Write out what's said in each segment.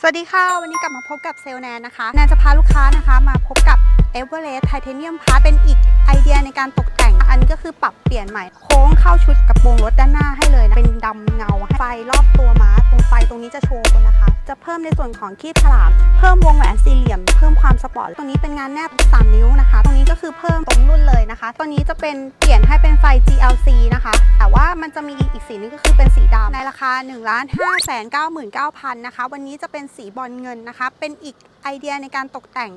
สวัสดีค่ะ วันนี้กลับมาพบกับเซลแนนนะคะ แนนจะพาลูกค้านะคะมาพบกับ e v e r e s t Titanium Part เป็นอีกไอเดียในการตกแต่ง อันนี้ก็คือปรับเปลี่ยนใหม่ โค้งเข้าชุดกระโปรงรถด้านหน้าให้เลยนะเป็นดำเงาไฟรอบตัวม้าตรงไฟตรงนี้จะโชว์นะคะ จะเพิ่มในส่วนของคีบฉลาม เพิ่มวงแหวนสี่เหลี่ยม ปอร์ตตรงนี้เป็นงานแนบ 3 นิ้วนะคะ ตรงนี้ก็คือเพิ่มตรงรุ่นเลยนะคะ ตัวนี้จะเป็นเปลี่ยนให้เป็นไฟ GLC นะคะ แต่ว่ามันจะมีอีกสีนึงก็คือเป็นสีดำในราคา 1 5 9 9 9 0 0 นะคะ วันนี้จะเป็นสีบอลเงินนะคะ เป็นอีกไอเดียในการตกแต่ง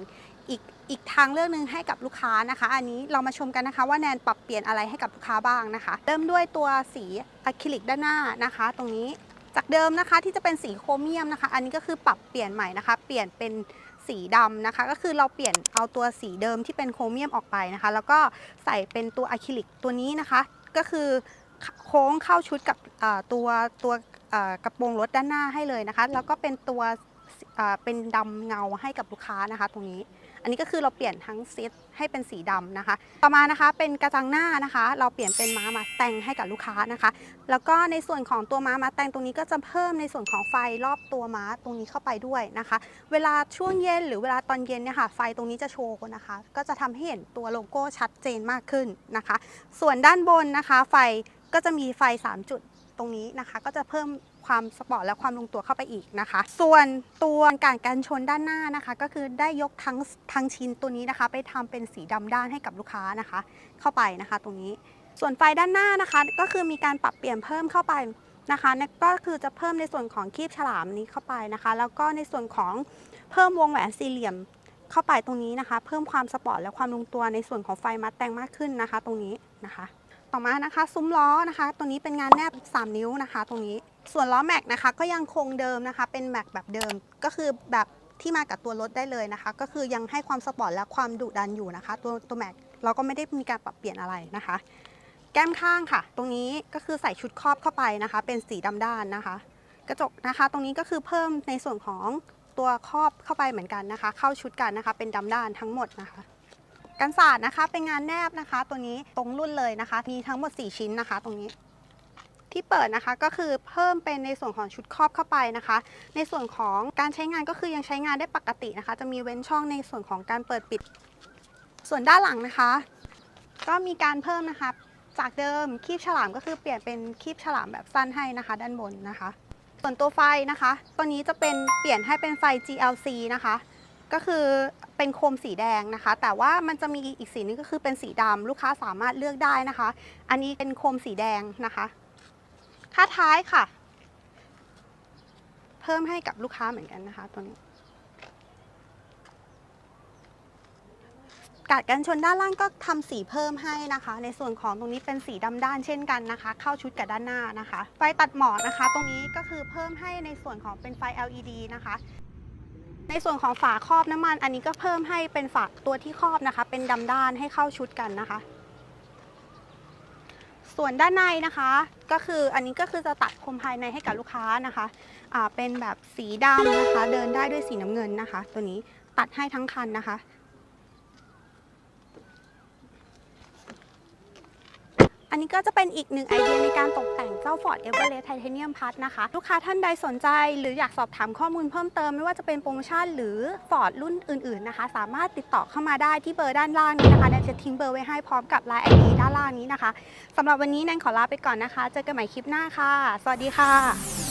อีกอีกทางเลือกหนึ่งให้กับลูกค้านะคะ อันนี้เรามาชมกันนะคะ ว่าแนนปรับเปลี่ยนอะไรให้กับลูกค้าบ้างนะคะ เริ่มด้วยตัวสีอะคริลิกด้านหน้านะคะ ตรงนี้จากเดิมนะคะที่จะเป็นสีโครเมียมนะคะ อันนี้ก็คือปรับเปลี่ยนใหม่นะคะ เปลี่ยนเป็น สีดำนะคะ ก็คือเราเปลี่ยนเอาตัวสีเดิมที่เป็นโครเมียมออกไปนะคะ แล้วก็ใส่เป็นตัวอะคริลิกตัวนี้นะคะ ก็คือโค้งเข้าชุดกับตัวตัวกระโปรงรถด้านหน้าให้เลยนะคะ แล้วก็เป็นตัวเป็นดำเงาให้กับลูกค้านะคะ ตรงนี้ อันนี้ก็คือเราเปลี่ยนทั้งเซตให้เป็นสีดำนะคะ ต่อมานะคะเป็นกระจังหน้านะคะ เราเปลี่ยนเป็นม้ามาแต่งให้กับลูกค้านะคะ แล้วก็ในส่วนของตัวม้ามาแต่งตรงนี้ก็จะเพิ่มในส่วนของไฟรอบตัวม้าตรงนี้เข้าไปด้วยนะคะ เวลาช่วงเย็นหรือเวลาตอนเย็นเนี่ยค่ะไฟตรงนี้จะโชว์นะคะ ก็จะทำให้เห็นตัวโลโก้ชัดเจนมากขึ้นนะคะ ส่วนด้านบนนะคะ ไฟก็จะมีไฟ 3 จุดตรงนี้นะคะ ก็จะเพิ่ม ความสปอร์ตและความลงตัวเข้าไปอีกนะคะ ส่วนตัวการกันชนด้านหน้านะคะ ก็คือได้ยกทั้งทั้งชิ้นตัวนี้นะคะ ไปทำเป็นสีดำด้านให้กับลูกค้านะคะ เข้าไปนะคะ ตรงนี้ ส่วนไฟด้านหน้านะคะ ก็คือมีการปรับเปลี่ยนเพิ่มเข้าไปนะคะนั่ก็คือจะเพิ่มในส่วนของคีบฉลามนี้เข้าไปนะคะ แล้วก็ในส่วนของเพิ่มวงแหวนสี่เหลี่ยมเข้าไปตรงนี้นะคะ เพิ่มความสปอร์ตและความลงตัวในส่วนของไฟมัดแต่งมากขึ้นนะคะ ตรงนี้นะคะ ต่อมานะคะ ซุ้มล้อนะคะ ตัวนี้เป็นงานแนบ 3 นิ้วนะคะ ตรงนี้ส่วนล้อแม็กนะคะก็ยังคงเดิมนะคะ เป็นแม็กแบบเดิมก็คือแบบที่มากับตัวรถได้เลยนะคะ ก็คือยังให้ความสปอร์ตและความดุดันอยู่นะคะ ตัวตัวแม็กเราก็ไม่ได้มีการปรับเปลี่ยนอะไรนะคะ แก้มข้างค่ะ ตรงนี้ก็คือใส่ชุดครอบเข้าไปนะคะ เป็นสีดำด้านนะคะ กระจกนะคะ ตรงนี้ก็คือเพิ่มในส่วนของตัวครอบเข้าไปเหมือนกันนะคะ เข้าชุดกันนะคะ เป็นดำด้านทั้งหมดนะคะ กันศาสตร์นะคะ เป็นงานแนบนะคะ ตัวนี้ตรงรุ่นเลยนะคะ มีทั้งหมด 4 ชิ้นนะคะ ตรงนี้ที่เปิดนะคะก็คือเพิ่มเป็นในส่วนของชุดครอบเข้าไปนะคะ ในส่วนของการใช้งานก็คือยังใช้งานได้ปกตินะคะ จะมีเว้นช่องในส่วนของการเปิดปิด ส่วนด้านหลังนะคะ ก็มีการเพิ่มนะคะ จากเดิมคีบฉลามก็คือเปลี่ยนเป็นคีบฉลามแบบสั้นให้นะคะ ด้านบนนะคะ ส่วนตัวไฟนะคะ ตัวนี้จะเป็นเปลี่ยนให้เป็นไฟ GLC นะคะ ก็คือเป็นโคมสีแดงนะคะ แต่ว่ามันจะมีอีกสีนึงก็คือเป็นสีดำลูกค้าสามารถเลือกได้นะคะ อันนี้เป็นโคมสีแดงนะคะค่าท้ายค่ะ เพิ่มให้กับลูกค้าเหมือนกันนะคะตัวนี้กาดกันชนด้านล่างก็ทำสีเพิ่มให้นะคะ ในส่วนของตรงนี้เป็นสีดำด้านเช่นกันนะคะ เข้าชุดกับด้านหน้านะคะ ไฟตัดหมอกนะคะ ตรงนี้ก็คือเพิ่มให้ในส่วนของเป็นไฟ LED นะคะ ในส่วนของฝาครอบน้ำมัน อันนี้ก็เพิ่มให้เป็นฝาตัวที่ครอบนะคะ เป็นดำด้านให้เข้าชุดกันนะคะ ส่วนด้านในนะคะ ก็คืออันนี้ก็คือจะตัดคมภายในให้กับลูกค้านะคะอ่าเป็นแบบสีดำนะคะ เดินได้ด้วยสีน้ำเงินนะคะ ตัวนี้ตัดให้ทั้งคันนะคะอันนี้ก็จะเป็นอีกหนึ่งไอเดียในการตกแต่ง จ้า Ford Everest Titanium Plus นะคะ ลูกค้าท่านใดสนใจ หรืออยากสอบถามข้อมูลเพิ่มเติมไม่ว่าจะเป็นโปรโมชั่นหรือ Ford รุ่นอื่นๆนะคะ สามารถติดต่อเข้ามาได้ที่เบอร์ด้านล่างนี้นะคะแนนจะทิ้งเบอร์ไว้ให้พร้อมกับ Line ID ด้านล่างนี้นะคะสำหรับวันนี้แนนขอลาไปก่อนนะคะ เจอกันใหม่คลิปหน้าค่ะ สวัสดีค่ะ